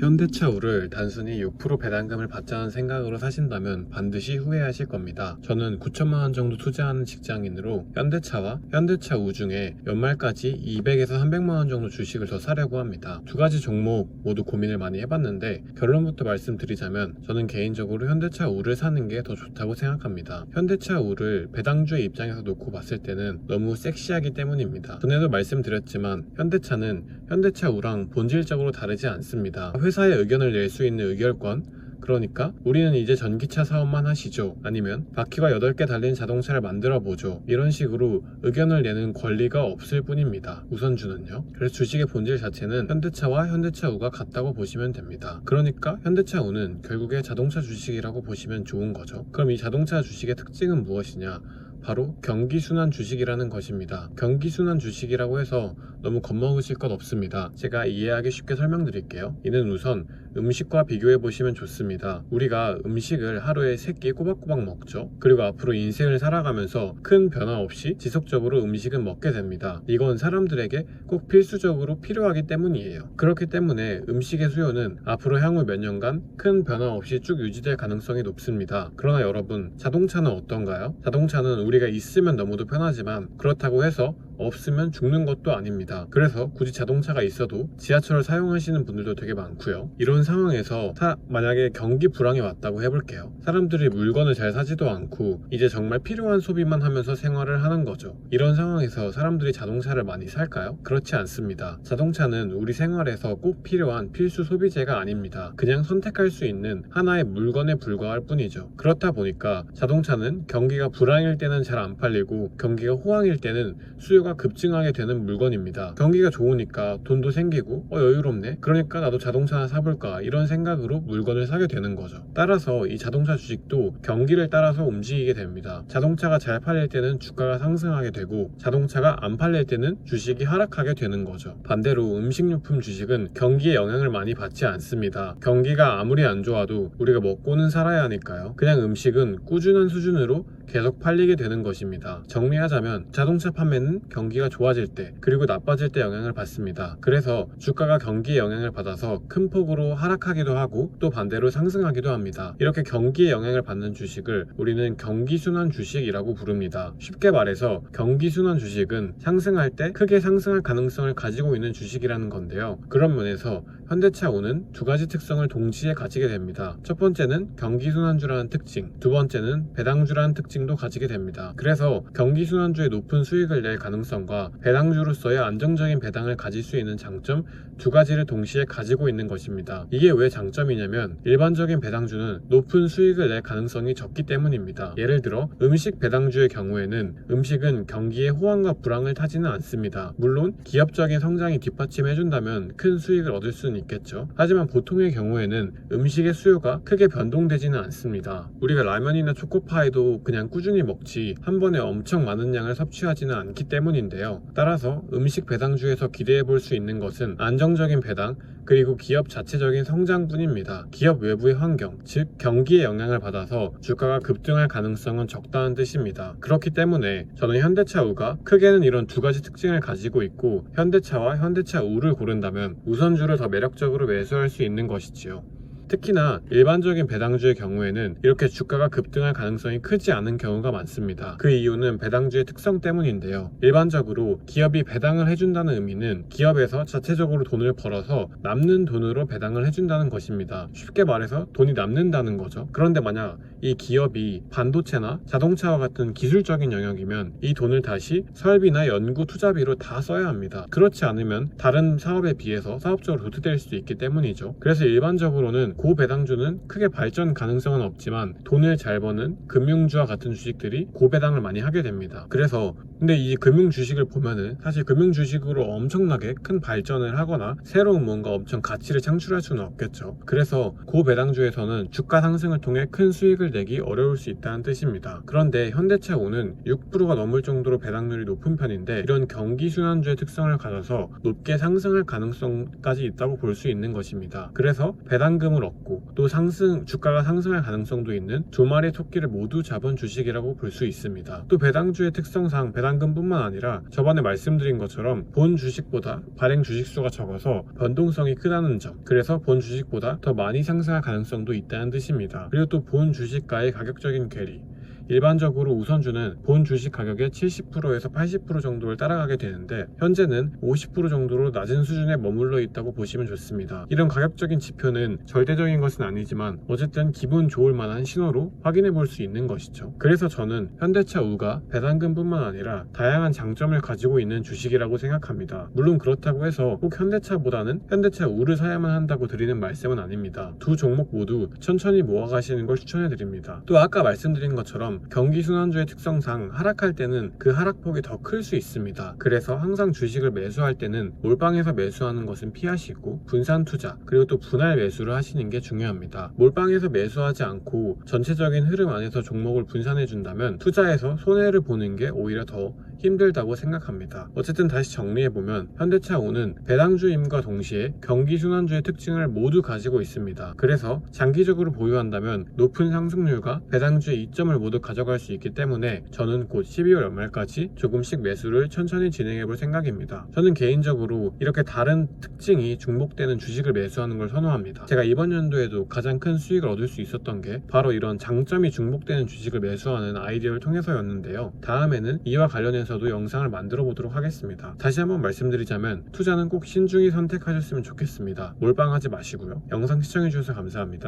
현대차우를 단순히 6% 배당금을 받자는 생각으로 사신다면 반드시 후회하실 겁니다. 저는 9천만 원 정도 투자하는 직장인으로 현대차와 현대차우 중에 연말까지 200에서 300만 원 정도 주식을 더 사려고 합니다. 두 가지 종목 모두 고민을 많이 해봤는데 결론부터 말씀드리자면 저는 개인적으로 현대차우를 사는 게 더 좋다고 생각합니다. 현대차우를 배당주의 입장에서 놓고 봤을 때는 너무 섹시하기 때문입니다. 전에도 말씀드렸지만 현대차는 현대차우랑 본질적으로 다르지 않습니다. 회사의 의견을 낼 수 있는 의결권, 그러니까 우리는 이제 전기차 사업만 하시죠. 아니면 바퀴가 8개 달린 자동차를 만들어 보죠. 이런 식으로 의견을 내는 권리가 없을 뿐입니다. 우선주는요. 그래서 주식의 본질 자체는 현대차와 현대차우가 같다고 보시면 됩니다. 그러니까 현대차우는 결국에 자동차 주식이라고 보시면 좋은 거죠. 그럼 이 자동차 주식의 특징은 무엇이냐? 바로 경기순환 주식이라는 것입니다. 경기순환 주식이라고 해서 너무 겁먹으실 것 없습니다. 제가 이해하기 쉽게 설명드릴게요. 이는 우선 음식과 비교해 보시면 좋습니다. 우리가 음식을 하루에 3끼 꼬박꼬박 먹죠. 그리고 앞으로 인생을 살아가면서 큰 변화 없이 지속적으로 음식은 먹게 됩니다. 이건 사람들에게 꼭 필수적으로 필요하기 때문이에요. 그렇기 때문에 음식의 수요는 앞으로 향후 몇 년간 큰 변화 없이 쭉 유지될 가능성이 높습니다. 그러나 여러분, 자동차는 어떤가요? 자동차는 우리가 있으면 너무도 편하지만 그렇다고 해서 없으면 죽는 것도 아닙니다. 그래서 굳이 자동차가 있어도 지하철을 사용하시는 분들도 되게 많고요. 이런 상황에서 사- 만약에 경기 불황이 왔다고 해볼게요. 사람들이 물건을 잘 사지도 않고 이제 정말 필요한 소비만 하면서 생활을 하는 거죠. 이런 상황에서 사람들이 자동차를 많이 살까요? 그렇지 않습니다. 자동차는 우리 생활에서 꼭 필요한 필수 소비재가 아닙니다. 그냥 선택할 수 있는 하나의 물건에 불과할 뿐이죠. 그렇다 보니까 자동차는 경기가 불황일 때는 잘 안 팔리고 경기가 호황일 때는 수요가 급증하게 되는 물건입니다. 경기가 좋으니까 돈도 생기고 어 여유롭네. 그러니까 나도 자동차 하나 사볼까 이런 생각으로 물건을 사게 되는 거죠. 따라서 이 자동차 주식도 경기를 따라서 움직이게 됩니다. 자동차가 잘 팔릴 때는 주가가 상승하게 되고 자동차가 안 팔릴 때는 주식이 하락하게 되는 거죠. 반대로 음식료품 주식은 경기에 영향을 많이 받지 않습니다. 경기가 아무리 안 좋아도 우리가 먹고는 살아야 하니까요. 그냥 음식은 꾸준한 수준으로 계속 팔리게 되는 것입니다. 정리하자면 자동차 판매는 경기가 좋아질 때 그리고 나빠질 때 영향을 받습니다. 그래서 주가가 경기에 영향을 받아서 큰 폭으로 하락하기도 하고 또 반대로 상승하기도 합니다. 이렇게 경기에 영향을 받는 주식을 우리는 경기순환 주식이라고 부릅니다. 쉽게 말해서 경기순환 주식은 상승할 때 크게 상승할 가능성을 가지고 있는 주식이라는 건데요. 그런 면에서 현대차우는 두 가지 특성을 동시에 가지게 됩니다. 첫 번째는 경기순환주라는 특징, 두 번째는 배당주라는 특징도 가지게 됩니다. 그래서 경기순환주의 높은 수익을 낼 가능성과 배당주로서의 안정적인 배당을 가질 수 있는 장점 두 가지를 동시에 가지고 있는 것입니다. 이게 왜 장점이냐면 일반적인 배당주는 높은 수익을 낼 가능성이 적기 때문입니다. 예를 들어 음식 배당주의 경우에는 음식은 경기의 호황과 불황을 타지는 않습니다. 물론 기업적인 성장이 뒷받침해준다면 큰 수익을 얻을 수는 있겠죠. 하지만 보통의 경우에는 음식의 수요가 크게 변동되지는 않습니다. 우리가 라면이나 초코파이도 그냥 꾸준히 먹지 한 번에 엄청 많은 양을 섭취하지는 않기 때문인데요. 따라서 음식 배당주에서 기대해 볼 수 있는 것은 안정적인 배당 그리고 기업 자체적인 성장뿐입니다. 기업 외부의 환경, 즉 경기의 영향을 받아서 주가가 급등할 가능성은 적다는 뜻입니다. 그렇기 때문에 저는 현대차 우가 크게는 이런 두 가지 특징을 가지고 있고 현대차와 현대차 우를 고른다면 우선주를 더 매력적으로 매수할 수 있는 것이지요. 특히나 일반적인 배당주의 경우에는 이렇게 주가가 급등할 가능성이 크지 않은 경우가 많습니다. 그 이유는 배당주의 특성 때문인데요. 일반적으로 기업이 배당을 해준다는 의미는 기업에서 자체적으로 돈을 벌어서 남는 돈으로 배당을 해준다는 것입니다. 쉽게 말해서 돈이 남는다는 거죠. 그런데 만약 이 기업이 반도체나 자동차와 같은 기술적인 영역이면 이 돈을 다시 설비나 연구 투자비로 다 써야 합니다. 그렇지 않으면 다른 사업에 비해서 사업적으로 도태될 수도 있기 때문이죠. 그래서 일반적으로는 고배당주는 크게 발전 가능성은 없지만 돈을 잘 버는 금융주와 같은 주식들이 고배당을 많이 하게 됩니다. 그래서 근데 이 금융 주식을 보면은 사실 금융 주식으로 엄청나게 큰 발전을 하거나 새로운 뭔가 엄청 가치를 창출할 수는 없겠죠. 그래서 고배당주에서는 주가 상승을 통해 큰 수익을 내기 어려울 수 있다는 뜻입니다. 그런데 현대차우는 6%가 넘을 정도로 배당률이 높은 편인데 이런 경기 순환주의 특성을 가져서 높게 상승할 가능성까지 있다고 볼 수 있는 것입니다. 그래서 배당금을 얻고 또 상승 주가가 상승할 가능성도 있는 두 마리 토끼를 모두 잡은 주식이라고 볼 수 있습니다. 또 배당주의 특성상 배당 배당금뿐만 아니라 저번에 말씀드린 것처럼 본 주식보다 발행 주식수가 적어서 변동성이 크다는 점 그래서 본 주식보다 더 많이 상승할 가능성도 있다는 뜻입니다. 그리고 또 본 주식가의 가격적인 괴리 일반적으로 우선주는 본 주식 가격의 70%에서 80% 정도를 따라가게 되는데 현재는 50% 정도로 낮은 수준에 머물러 있다고 보시면 좋습니다. 이런 가격적인 지표는 절대적인 것은 아니지만 어쨌든 기분 좋을 만한 신호로 확인해 볼 수 있는 것이죠. 그래서 저는 현대차 우가 배당금뿐만 아니라 다양한 장점을 가지고 있는 주식이라고 생각합니다. 물론 그렇다고 해서 꼭 현대차보다는 현대차 우를 사야만 한다고 드리는 말씀은 아닙니다. 두 종목 모두 천천히 모아가시는 걸 추천해 드립니다. 또 아까 말씀드린 것처럼 경기 순환주의 특성상 하락할 때는 그 하락폭이 더 클 수 있습니다. 그래서 항상 주식을 매수할 때는 몰빵해서 매수하는 것은 피하시고 분산 투자 그리고 또 분할 매수를 하시는 게 중요합니다. 몰빵해서 매수하지 않고 전체적인 흐름 안에서 종목을 분산해 준다면 투자에서 손해를 보는 게 오히려 더 힘들다고 생각합니다. 어쨌든 다시 정리해보면 현대차 우는 배당주임과 동시에 경기순환주의 특징을 모두 가지고 있습니다. 그래서 장기적으로 보유한다면 높은 상승률과 배당주의 이점을 모두 가져갈 수 있기 때문에 저는 곧 12월 연말까지 조금씩 매수를 천천히 진행해볼 생각입니다. 저는 개인적으로 이렇게 다른 특징이 중복되는 주식을 매수하는 걸 선호합니다. 제가 이번 연도에도 가장 큰 수익을 얻을 수 있었던 게 바로 이런 장점이 중복되는 주식을 매수하는 아이디어를 통해서였는데요. 다음에는 이와 관련해서 도 영상을 만들어 보도록 하겠습니다. 다시 한번 말씀드리자면 투자는 꼭 신중히 선택하셨으면 좋겠습니다. 몰빵하지 마시고요. 영상 시청해주셔서 감사합니다.